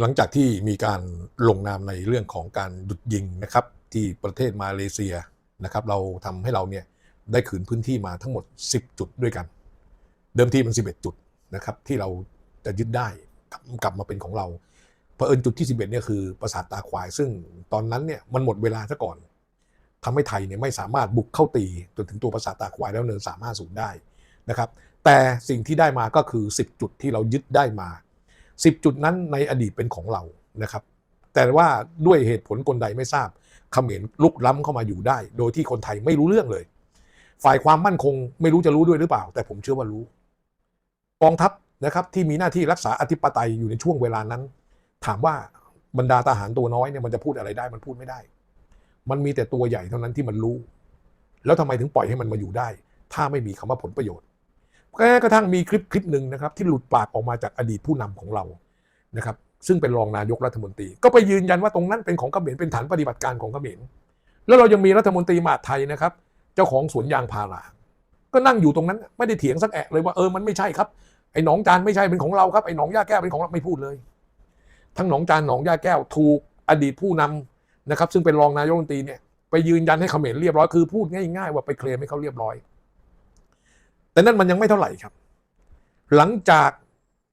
หลังจากที่มีการลงนามในเรื่องของการหยุดยิงนะครับที่ประเทศมาเลเซียนะครับเราทำให้เราเนี่ยได้คืนพื้นที่มาทั้งหมด 10 จุดด้วยกัน เดิมทีมัน 11 จุดนะครับที่เราจะยึดได้กลับมาเป็นของเราเผอิญจุดที่ 11เนี่ยคือปราสาทตาควาย ซึ่งตอนนั้นเนี่ยมันหมดเวลาซะก่อนทำให้ไทยเนี่ยไม่สามารถบุกเข้าตีจนถึงตัวปราสาทตาควายแล้วเนิน350ได้นะครับแต่สิ่งที่ได้มาก็คือ 10 จุดที่เรายึดได้มา 10 จุดนั้นในอดีตเป็นของเรานะครับ แต่ว่าด้วยเหตุผลกลใดไม่ทราบเขมรลุกล้ำเข้ามาอยู่ได้ โดยที่คนไทยไม่รู้เรื่องเลย ฝ่ายความมั่นคงไม่รู้จะรู้ด้วยหรือเปล่า แต่ผมเชื่อว่ารู้ กองทัพนะครับที่มีหน้าที่รักษาอธิปไตยอยู่ในช่วงเวลานั้น ถามว่าบรรดาทหารตัวน้อยเนี่ยมันจะพูดอะไรได้มันพูดไม่ได้ มันมีแต่ตัวใหญ่เท่านั้นที่มันรู้ แล้วทำไมถึงปล่อยให้มันมาอยู่ได้ ถ้าไม่มีคำว่าผลประโยชน์ แม้กระทั่งมีคลิปคลิปหนึ่งนะครับ ที่หลุดปากออกมาจากอดีตผู้นำของเรานะครับ ซึ่งเป็นรองนายกรัฐมนตรี ก็ไปยืนยันว่าตรงนั้นเป็นของเขมรเป็นฐานปฏิบัติการของเขมรแล้วเรายังมีรัฐมนตรีมหาดไทยนะครับ เจ้าของสวนยางพารา ก็นั่งอยู่ตรงนั้นไม่ได้เถียงสักแอะเลยว่าเออมันไม่ใช่ครับไอ้หนองจานไม่ใช่เป็นของเราครับไอ้หนองย่าแก้วเป็นของเราไม่พูดเลย ทั้งหนองจานหนองย่าแก้วถูกอดีตผู้นำนะครับ ซึ่งเป็นรองนายกรัฐมนตรีเนี่ยไปยืนยันให้เขมรเรียบร้อยคือพูดง่าย ๆ ว่าไปเคลมให้เขาเรียบร้อย แต่นั่นมันยังไม่เท่าไหร่ครับ หลังจาก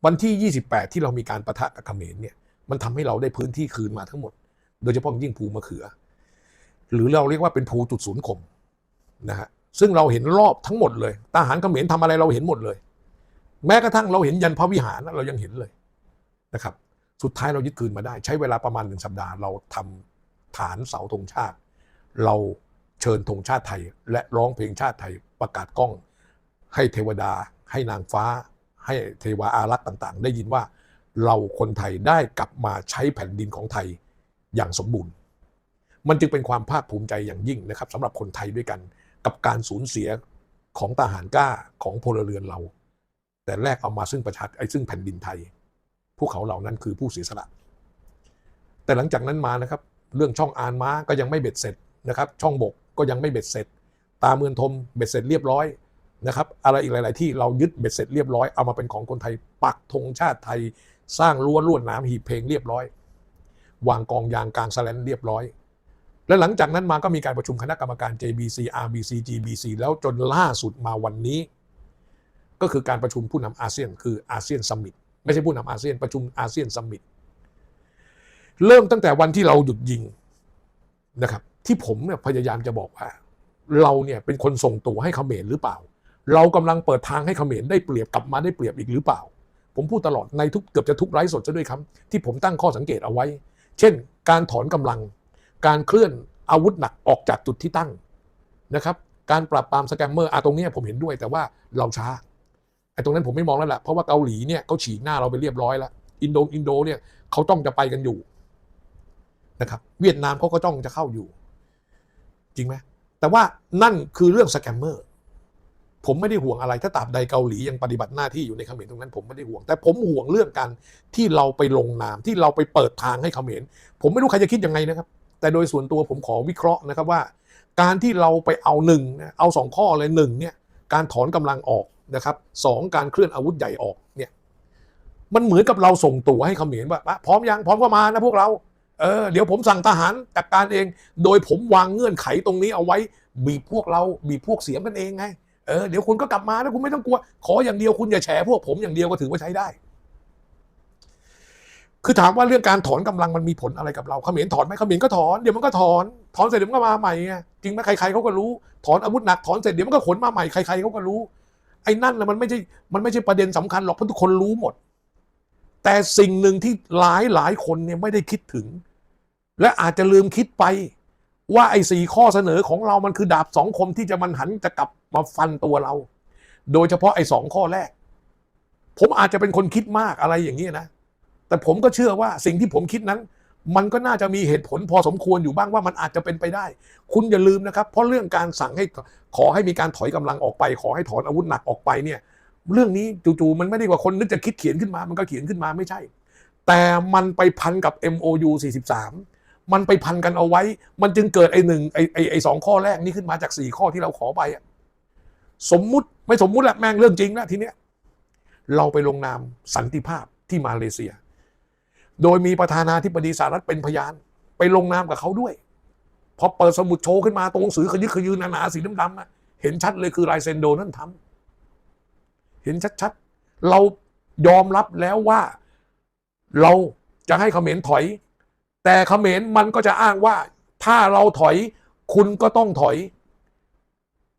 วันที่ 28 ที่เรามีการประทะกับเขมรเนี่ยมันทำให้เราได้พื้นที่คืนมาทั้งหมด โดยเฉพาะยิ่งภูมะเขือ หรือเราเรียกว่าเป็นภูจุดศูนย์ข่มนะฮะซึ่งเราเห็นรอบทั้งหมดเลยทหารเขมรทำอะไรเราเห็นหมดเลย แม้กระทั่งเราเห็นยันพระวิหารเรายังเห็นเลยนะครับ สุดท้ายเรายึดคืนมาได้ ใช้เวลาประมาณหนึ่งสัปดาห์ เราทำฐานเสาธงชาติ เราเชิญธงชาติไทย และร้องเพลงชาติไทยประกาศกล้อง ให้เทวดา ให้นางฟ้า ให้เทวาอารักษ์ต่าง ๆ ได้ยินว่าเราคนไทยได้กลับมาใช้แผ่นดินของไทยอย่างสมบูรณ์ มันจึงเป็นความภาคภูมิใจอย่างยิ่งนะครับสำหรับคนไทยด้วยกัน กับการสูญเสียของทหารกล้าของพลเรือนเรา แต่แรกเอามาซึ่งประชาไอ้ซึ่งแผ่นดินไทย พวกเขาเหล่านั้นคือผู้เสียสละ แต่หลังจากนั้นมานะครับ เรื่องช่องอานม้าก็ยังไม่เบ็ดเสร็จนะครับ ช่องบกก็ยังไม่เบ็ดเสร็จ ตาเมือนทมเบ็ดเสร็จเรียบร้อย นะครับอะไรอีกหลาย ๆ ที่เรายึดเบ็ดเสร็จเรียบร้อยเอามาเป็นของคนไทย ปักธงชาติไทย สร้างรั้วลวดหนามหีบเพลงเรียบร้อย วางกองยางกลางแสลนเรียบร้อย และหลังจากนั้นมาก็มีการประชุมคณะกรรมการ JBC RBC GBC แล้วจนล่าสุดมาวันนี้ ก็คือการประชุมผู้นำอาเซียนคืออาเซียนซัมมิตไม่ใช่ผู้นำอาเซียนประชุมอาเซียนซัมมิตเริ่มตั้งแต่วันที่เราหยุดยิงนะครับ ที่ผมเนี่ยพยายามจะบอกว่า เราเนี่ยเป็นคนส่งตัวให้เขมรหรือเปล่า เรากำลังเปิดทางให้เขมรได้เปรียบกลับมาได้เปรียบอีกหรือเปล่า ผมพูดตลอดในทุกเกือบจะทุกไร้สดจะด้วยครับที่ผมตั้งข้อสังเกตเอาไว้ เช่น การถอนกำลัง การเคลื่อนอาวุธหนักออกจากจุดที่ตั้งนะครับการปราบปรามสแกมเมอร์อะตรงเนี้ยผมเห็นด้วยแต่ว่าเราช้าไอ้ตรงนั้นผมไม่มองแล้วแหละเพราะว่าเกาหลีเนี่ยเขาฉีกหน้าเราไปเรียบร้อยแล้วอินโดอินโดเนี่ยเขาต้องจะไปกันอยู่นะครับ เวียดนามเขาก็ต้องจะเข้าอยู่ จริงไหมแต่ว่านั่นคือเรื่องสแกมเมอร์ ผมไม่ได้ห่วงอะไรถ้าตราบใดเกาหลียังปฏิบัติหน้าที่อยู่ในเขมรตรงนั้นผมไม่ได้ห่วง แต่ผมห่วงเรื่องการที่เราไปลงนามที่เราไปเปิดทางให้เขมร ผมไม่รู้ใครจะคิดยังไงนะครับ แต่โดยส่วนตัวผมขอวิเคราะห์นะครับว่า การที่เราไปเอาหนึ่งเอาสองข้อเลยหนึ่งเนี่ยการถอนกำลังออกนะครับสองการเคลื่อนอาวุธใหญ่ออกเนี่ยมันเหมือนกับเราส่งตัวให้เขมรว่าพร้อมยังพร้อมก็มานะพวกเราเออเดี๋ยวผมสั่งทหารจัดการเอง โดยผมวางเงื่อนไขตรงนี้เอาไว้ บีบพวกเราบีบพวกเสียงกันเองไง เออเดี๋ยวคุณก็กลับมานะคุณไม่ต้องกลัว ขออย่างเดียวคุณอย่าแฉพวกผมอย่างเดียวก็ถือว่าใช้ได้ คือถามว่าเรื่องการถอนกำลังมันมีผลอะไรกับเราเขมรถอนไหมเขมรก็ถอนเดี๋ยวมันก็ถอน ถอนเสร็จเดี๋ยวมันก็มาใหม่ไงจริงไหมใครๆเขาก็รู้ ถอนอาวุธหนักถอนเสร็จเดี๋ยวมันก็ขนมาใหม่ใครๆเขาก็รู้ ไอ้นั่นนะมันไม่ใช่มันไม่ใช่ประเด็นสำคัญหรอกเพราะทุกคนรู้หมด แต่สิ่งหนึ่งที่หลายหลายคนเนี่ยไม่ได้คิดถึง และอาจจะลืมคิดไป ว่าไอ้สี่ข้อเสนอของเรามันคือดาบสองคมที่จะมันหันจะกลับ มาฟันตัวเรา โดยเฉพาะไอ้สองข้อแรก ผมอาจจะเป็นคนคิดมากอะไรอย่างนี้นะ แต่ผมก็เชื่อว่าสิ่งที่ผมคิดนั้น มันก็น่าจะมีเหตุผลพอสมควรอยู่บ้างว่ามันอาจจะเป็นไปได้ คุณอย่าลืมนะครับ เพราะเรื่องการสั่งให้ขอให้มีการถอยกำลังออกไป ขอให้ถอนอาวุธหนักออกไปเนี่ย เรื่องนี้จู่ๆมันไม่ได้ว่าคนนึกจะคิดเขียนขึ้นมา มันก็เขียนขึ้นมาไม่ใช่ แต่มันไปพันกับ MOU 43มันไปพันกันเอาไว้ มันจึงเกิดไอ้หนึ่งไอ้ไอ้สองข้อแรกนี้ขึ้นมาจากสี่ข้อที่เราขอไปอะ สมมุติไม่สมมุติละแม่งเรื่องจริงนะทีเนี้ยเราไปลงนามสันติภาพที่มาเลเซีย โดยมีประธานาธิบดีสหรัฐเป็นพยาน ไปลงนามกับเขาด้วย พอเปิดสมุดโชว์ขึ้นมาตรงสือขยึกขยืนหนาๆสีดำๆอะเห็นชัดเลยคือลายเซ็นโดนั่นทำเห็นชัดๆ เรายอมรับแล้วว่าเราจะให้เขมรถอย แต่เขมรมันก็จะอ้างว่าถ้าเราถอยคุณก็ต้องถอย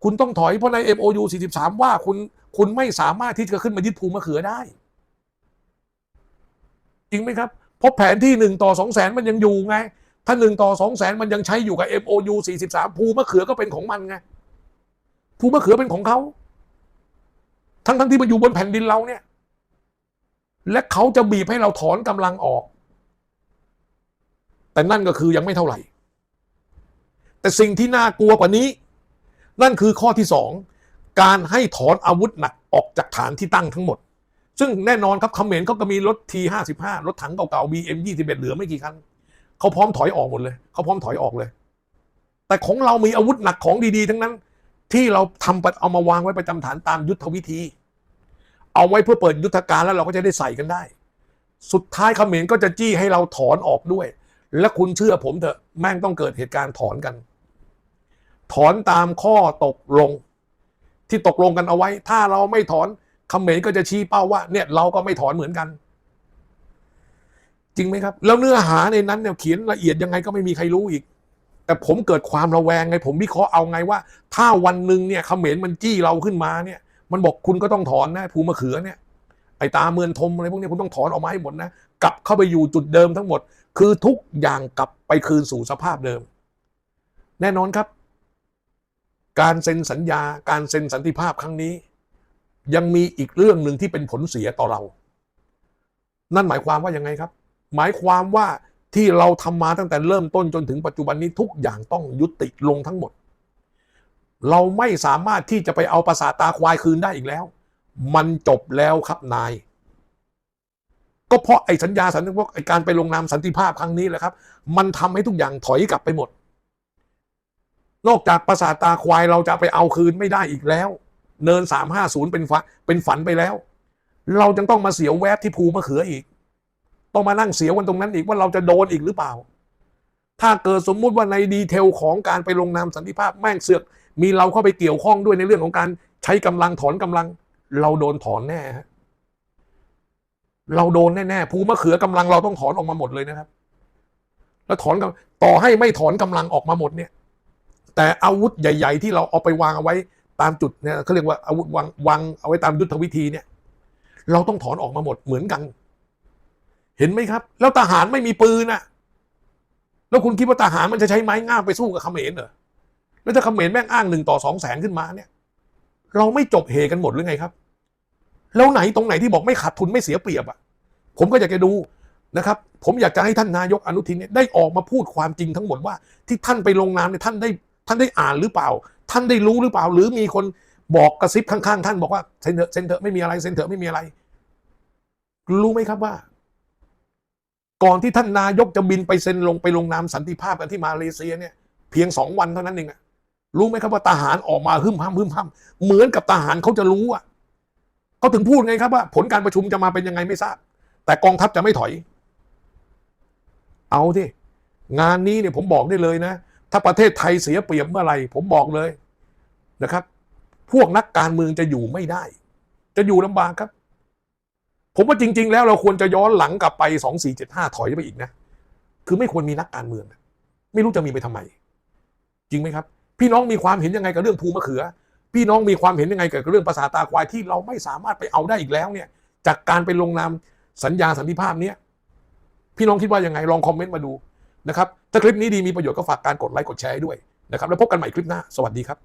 คุณต้องถอยเพราะใน MOU 43 ว่าคุณคุณไม่สามารถที่จะขึ้นมายึดภูมะเขือได้ จริงไหมครับ เพราะแผนที่หนึ่งต่อสองแสนมันยังอยู่ไง ถ้าหนึ่งต่อสองแสนมันยังใช้อยู่กับ MOU 43 ภูมะเขือก็เป็นของมันไง ภูมะเขือเป็นของเขา ทั้งทั้งที่มันอยู่บนแผ่นดินเราเนี่ย และเขาจะบีบให้เราถอนกำลังออก แต่นั่นก็คือยังไม่เท่าไหร่ แต่สิ่งที่น่ากลัวกว่านี้ นั่นคือข้อที่สองการให้ถอนอาวุธหนักออกจากฐานที่ตั้งทั้งหมด ซึ่งแน่นอนครับเขมรเขาก็มีรถ T55 รถถังเก่าๆ BM 21เหลือไม่กี่คันเขาพร้อมถอยออกหมดเลยเขาพร้อมถอยออกเลย แต่ของเรามีอาวุธหนักของดีๆ ทั้งนั้น ที่เราทำเอามาวางไว้ประจำฐานตามยุทธวิธี เอาไว้เพื่อเปิดยุทธการแล้วเราก็จะได้ใส่กันได้ สุดท้ายเขมรก็จะจี้ให้เราถอนออกด้วย และคุณเชื่อผมเถอะแม่งต้องเกิดเหตุการณ์ถอนกัน ถอนตามข้อตกลง ที่ตกลงกันเอาไว้ ถ้าเราไม่ถอนเขมรก็จะชี้เป้าว่า เนี่ยเราก็ไม่ถอนเหมือนกัน จริงไหมครับ แล้วเนื้อหาในนั้นเนี่ยเขียนละเอียดยังไงก็ไม่มีใครรู้อีก แต่ผมเกิดความระแวงไง ผมวิเคราะห์เอาไงว่า ถ้าวันหนึ่งเนี่ยเขมรมันจี้เราขึ้นมาเนี่ย มันบอกคุณก็ต้องถอนนะภูมะเขือเนี่ยไอ้ตาเมือนทมอะไรพวกนี้คุณต้องถอนออกมาให้หมดนะกลับเข้าไปอยู่จุดเดิมทั้งหมด คือทุกอย่างกลับไปคืนสู่สภาพเดิม แน่นอนครับ การเซ็นสัญญาการเซ็นสันติภาพครั้งนี้ ยังมีอีกเรื่องหนึ่งที่เป็นผลเสียต่อเรา นั่นหมายความว่ายังไงครับ หมายความว่าที่เราทำมาตั้งแต่เริ่มต้นจนถึงปัจจุบันนี้ทุกอย่างต้องยุติลงทั้งหมด เราไม่สามารถที่จะไปเอาประสาตาควายคืนได้อีกแล้ว มันจบแล้วครับนาย ก็เพราะไอ้สัญญาสันติภาพไอ้การไปลงนามสันติภาพครั้งนี้แหละครับ มันทำให้ทุกอย่างถอยกลับไปหมด นอกจากประสาทตาควายเราจะไปเอาคืนไม่ได้อีกแล้ว เนินสามห้าศูนย์เป็นฝันเป็นฝันไปแล้ว เราจึงต้องมาเสียวแวบที่ภูมะเขืออีก ต้องมานั่งเสียวกันตรงนั้นอีกว่าเราจะโดนอีกหรือเปล่า ถ้าเกิดสมมุติว่าในดีเทลของการไปลงนามสันติภาพแม่งเสือก มีเราเข้าไปเกี่ยวข้องด้วยในเรื่องของการใช้กำลังถอนกำลัง เราโดนถอนแน่ฮะเราโดนแน่ๆภูมะเขือกำลังเราต้องถอนออกมาหมดเลยนะครับ แล้วถอนกับต่อให้ไม่ถอนกำลังออกมาหมดเนี่ย แต่อาวุธใหญ่ ๆ ที่เราเอาไปวางเอาไว้ตามจุดเนี่ยเขาเรียกว่าอาวุธวางวางเอาไว้ตามยุทธวิธีเนี่ย เราต้องถอนออกมาหมดเหมือนกัน เห็นไหมครับ แล้วทหารไม่มีปืนนะแล้วคุณคิดว่าทหารมันจะใช้ไม้งามไปสู้กับเขมรเหรอแล้วถ้าเขมรแม่งอ้างหนึ่งต่อสองแสนขึ้นมาเนี่ย เราไม่จบเฮกันหมดหรือไงครับ แล้วไหนตรงไหนที่บอกไม่ขาดทุนไม่เสียเปรียบอะผมก็อยากจะดูนะครับ ผมอยากจะให้ท่านนายกอนุทินเนี่ยได้ออกมาพูดความจริงทั้งหมดว่า ที่ท่านไปลงนามเนี่ยท่านได้ ท่านได้อ่านหรือเปล่า ท่านได้รู้หรือเปล่า หรือมีคนบอกกระซิบข้างๆ ท่านบอกว่าเซ็นเถอะเซ็นเถอะไม่มีอะไรเซ็นเถอะไม่มีอะไร รู้ไหมครับว่า ก่อนที่ท่านนายกจะบินไปเซ็นลงไปลงนามสันติภาพกันที่มาเลเซียเนี่ย เพียงสองวันเท่านั้นเองอะรู้ไหมครับว่าทหารออกมาหึมห้ำหึมห้ำเหมือนกับทหารเขาจะรู้อะเขาถึงพูดไงครับว่า ผลการประชุมจะมาเป็นยังไงไม่ทราบ แต่กองทัพจะไม่ถอย เอาที่งานนี้เนี่ยผมบอกได้เลยนะ ถ้าประเทศไทยเสียเปรียบเมื่อไหร่ผมบอกเลยนะครับ พวกนักการเมืองจะอยู่ไม่ได้ จะอยู่ลำบากครับ ผมว่าจริง ๆ แล้วเราควรจะย้อนหลังกลับไปสองสี่เจ็ดห้าถอยไปอีกนะ คือไม่ควรมีนักการเมือง ไม่รู้จะมีไปทำไม จริงไหมครับ พี่น้องมีความเห็นยังไงกับเรื่องภูมะเขือ พี่น้องมีความเห็นยังไงกับเรื่องภาษาตาควายที่เราไม่สามารถไปเอาได้อีกแล้วเนี่ย จากการไปลงนามสัญญาสันติภาพเนี้ยพี่น้องคิดว่ายังไงลองคอมเมนต์มาดู นะครับถ้าคลิปนี้ดีมีประโยชน์ก็ฝากการกดไลค์กดแชร์ด้วยนะครับแล้วพบกันใหม่คลิปหน้าสวัสดีครับ